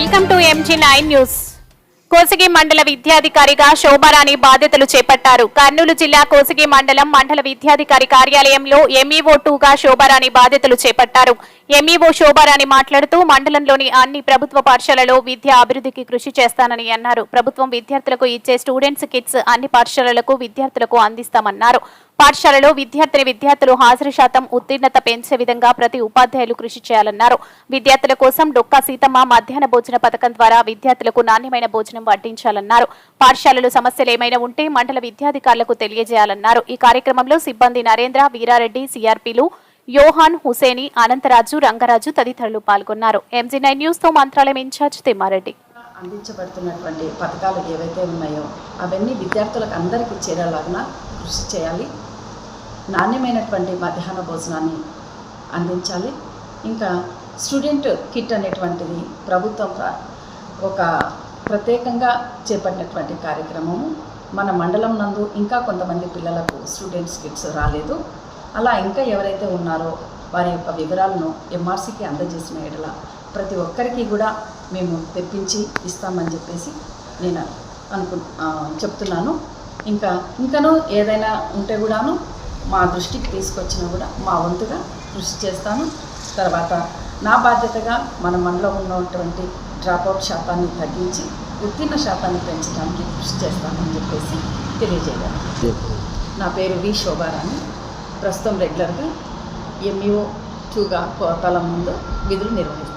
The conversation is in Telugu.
MG nine news. కోసిగి మండల విద్యాధికారిగా శోభారాణి బాధ్యతలు చేపట్టారు. కర్నూలు జిల్లా కోసిగి మండలం మండల విద్యాధికారి కార్యాలయంలో ఎంఈఓ టూగా శోభారాణి బాధ్యతలు చేపట్టారు. ఎంఈఓ శోభారాణి మాట్లాడుతూ మండలంలోని అన్ని ప్రభుత్వ పాఠశాలలో విద్యా అభివృద్ధికి కృషి చేస్తానని అన్నారు. ప్రభుత్వం విద్యార్థులకు ఇచ్చే స్టూడెంట్స్ కిట్స్ అన్ని పాఠశాలలకు విద్యార్థులకు అందిస్తామన్నారు. పాఠశాలలో విద్యార్థిని విద్యార్థులు హాజరు శాతం ఉత్తీర్ణత పెంచే విధంగా ప్రతి ఉపాధ్యాయులు కృషి చేయాలన్నారు. విద్యార్థుల కోసం డొక్కా సీతమ్మ మధ్యాహ్న భోజన పథకం ద్వారా విద్యార్థులకు నాణ్యమైన భోజనం వడ్డించాలన్నారు. పాఠశాలలు సమస్యలు ఏమైనా ఉంటే మండల విద్యాధికారులకు తెలియజేయాలన్నారు. ఈ కార్యక్రమంలో సిబ్బంది నరేంద్ర వీరారెడ్డి సిఆర్పీలు యోహాన్ హుసేని అనంతరాజు రంగరాజు తదితరులు పాల్గొన్నారు. ఎంజీ నైన్ న్యూస్తో మంత్రాలయం ఇన్ఛార్జ్ తిమ్మారెడ్డి. అందించబడుతున్నటువంటి పథకాలు ఏవైతే ఉన్నాయో అవన్నీ విద్యార్థులకు అందరికీ చేరేలాగా కృషి చేయాలి. నాణ్యమైనటువంటి మధ్యాహ్న భోజనాన్ని అందించాలి. ఇంకా స్టూడెంట్ కిట్ అనేటువంటిది ప్రభుత్వం ప్ర- ఒక ప్రత్యేకంగా చేపట్టినటువంటి కార్యక్రమము. మన మండలం నందు ఇంకా కొంతమంది పిల్లలకు స్టూడెంట్స్ కిట్స్ రాలేదు. అలా ఇంకా ఎవరైతే ఉన్నారో వారి యొక్క వివరాలను ఎంఆర్సీకి అందజేసిన ఎడల ప్రతి ఒక్కరికి కూడా మేము తెప్పించి ఇస్తామని చెప్పేసి నేను అనుకు చెప్తున్నాను. ఇంకా ఇంకనూ ఏదైనా ఉంటే కూడాను మా దృష్టికి తీసుకొచ్చినా కూడా మా వంతుగా కృషి చేస్తాను. తర్వాత నా బాధ్యతగా మన మనలో ఉన్నటువంటి డ్రాప్అవుట్ శాతాన్ని తగ్గించి ఉత్తీర్ణ శాతాన్ని పెంచడానికి కృషి చేస్తానని చెప్పేసి తెలియజేయాలి నా పేరు వి శోభారాణి. ప్రస్తుతం రెగ్యులర్గా ఎంఈఓ టూగా కోతల ముందు విధులు నిర్వహిస్తాను.